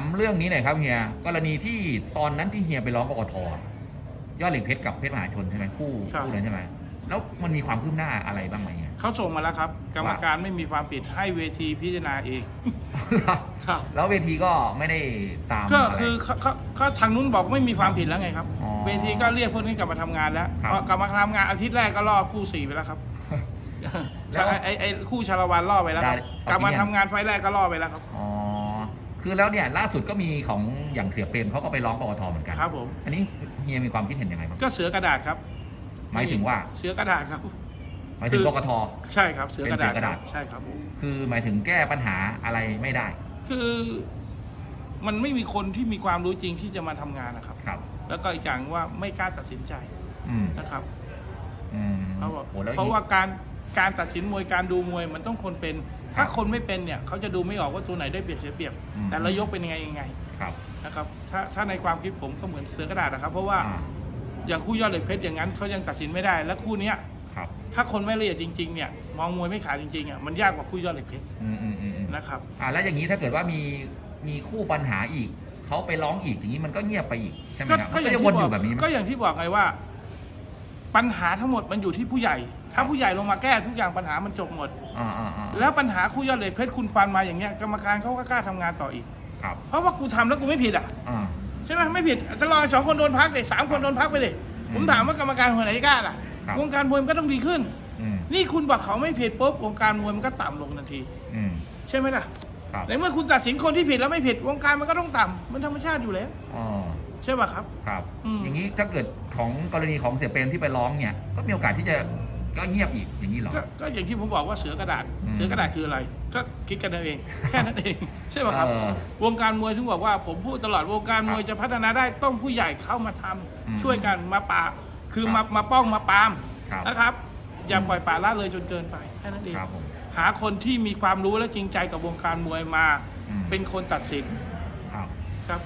ามเรื่องนี้หน่อยครับเฮียกรณีที่ตอนนั้นที่เฮียไปร้องกกตยอดเหล็กเพชรกับเพชรมหาชนใช่ไหมคู่ครับ คู่นั้นใช่ไหมแล้วมันมีความคืบหน้าอะไรบ้างไหมเฮีย เขาส่งมาแล้วครับ กรรมการไม่มีความผิดให้เวทีพิจารณาเอง ครับ แล้วเวทีก็ไม่ได้ตามก็อะไร คือเขาเขาเขาทางนู้นบอกไม่มีความผิดแล้วไงครับ อ๋อเวทีก็เรียกพวกนี้กลับมาทำงานแล้วครับ พอกลับมาทำงานอาทิตย์แรกก็ล่อคู่สี่ไปแล้วครับแล้ว ไอ้ไอ้ไอ้คู่ชาละวันล่อไปแล้วครับได้กลับมาเอาที่ทำงานไฟล์แรกก็ล่อไปแล้วครับ อ๋อ คือแล้วเนี่ยล่าสุดก็มีของอย่างเสียเปรมเขาก็ไปร้องกกตเหมือนกันครับผม อันนี้เฮียมีความคิดเห็นยังไงบ้างก็เสือกระดาษครับหมายถึงว่าเสือกระดาษครับหมายถึงคืกอกตใช่ครับเสือกระดาษเป็นเสือกระดาษใช่ครับผมคือหมายถึงแก้ปัญหาอะไรไม่ได้ คือมันไม่มีคนที่มีความรู้จริงที่จะมาทำงานนะครับครับ แล้วก็อีกอย่างว่าไม่กล้าตัดสินใจอืมนะครับอืมเขาบอกโหแล้วเพราะว่าการ การตัดสินมวยการดูมวยมันต้องคนเป็นครับถ้าคนไม่เป็นเนี่ยเขาจะดูไม่ออกว่าตัวไหนได้เปรียบเสียเปรียบ อืม แต่ละยกเป็นยังไงยังไงครับนะครับถ้าถ้าในความคิดผมก็เหมือนเสือกระดาษนะครับ เพราะว่าอ่าอย่างคู่ยอดเหล็กเพชรอย่างนั้นเขายังตัดสินไม่ได้ และคู่เนี้ยครับถ้าคนไม่ละเอียดจริงๆเนี่ยมองมวยไม่ขาดจริงๆอะมันยากกว่าคู่ยอดเหล็กเพชรอืมอืมอืมอืมนะครับ อ่าแล้วอย่างนี้ถ้าเกิดว่ามีมีคู่ปัญหาอีกเขาไปร้องอีกอย่างนี้มันก็เงียบไปอีกใช่ไหมครับมันก็จะวนอยู่แบบนี้ไหมก็อย่างที่บอกไงว่า ปัญหาทั้งหมดมันอยู่ที่ผู้ใหญ่ ถ้าผู้ใหญ่ลงมาแก้ทุกอย่างปัญหามันจบหมด อ่าอ่าอ่าแล้วปัญหาคู่ยอดเหล็กเพชรคุณฟันมาอย่างเงี้ยกรรมการเขาก็กล้าทำงานต่ออีก ครับเพราะว่ากูทำแล้วกูไม่ผิดอะ อ่า ใช่ไหมไม่ผิดจะรอสองคนโดนพักเลยสามคนโดนพักไปเลยอืมผมถามว่ากรรมการคนไหนกล้าล่ะ ครับ วงการมวยมันก็ต้องดีขึ้น อืมนี่คุณบอกเขาไม่ผิดปุ๊บวงการมวยมันก็ต่ำลงทันที อืมใช่ไหมล่ะครับในเมื่อคุณตัดสินคนที่ผิดแล้วไม่ผิดวงการมันก็ต้องต่ำมันธรรมชาติอยู่แล้วอ๋อ ใช่ป่ะครับ ครับอืม อย่างนี้ถ้าเกิดของกรณีของเสียเปรมที่ไปร้องเนี่ย ก็มีโอกาสที่จะก็เงียบอีกอย่างนี้เหรอ ก็ก็อย่างที่ผมบอกว่าเสือกระดาษ อืม เสือกระดาษคืออะไร ก็คิดกันเอาเอง แค่นั้นเอง ใช่ป่ะครับ เออ วงการมวยถึงบอกว่าผมพูดตลอดวงการมวยครับจะพัฒนาได้ต้องผู้ใหญ่เข้ามาทำอืมช่วยกันมาป่าบคือครัมาบมาป้องมาปรามครับ นะครับ อย่าอืมปล่อยป่าละเลยจนเกินไปแค่นั้นเองครับผม หาคนที่มีความรู้และจริงใจกับวงการมวยมา อืม เป็นคนตัดสินครับ ครับ